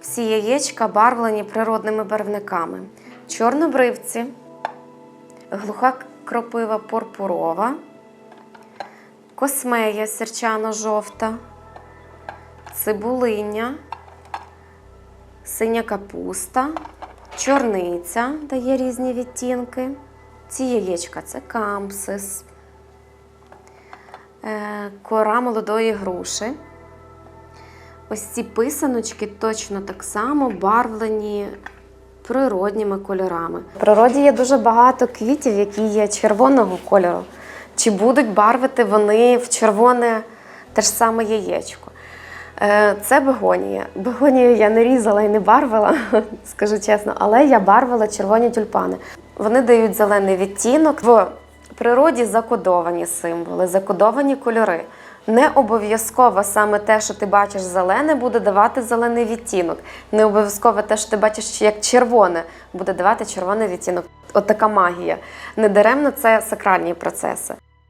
Всі яєчка барвлені природними барвниками. Чорнобривці, глуха кропива пурпурова, космея сірчано-жовта, цибулиня, синя капуста, чорниця дає різні відтінки. Ці яєчка це кампсис, е, кора молодої груші. Ось ці писаночки точно так само барвлені природніми кольорами. В природі є дуже багато квітів, які є червоного кольору. Чи будуть барвити вони в червоне те ж саме яєчко? Е, Це бегонія. Бегонію я не різала і не барвила, скажу чесно, але я барвила червоні тюльпани. Вони дають зелений відтінок. В природі закодовані символи, закодовані кольори. Не обов'язково саме те, що ти бачиш зелене, буде давати зелений відтінок. Не обов'язково те, що ти бачиш як червоне, буде давати червоний відтінок. От така магія. Недаремно це сакральні процеси.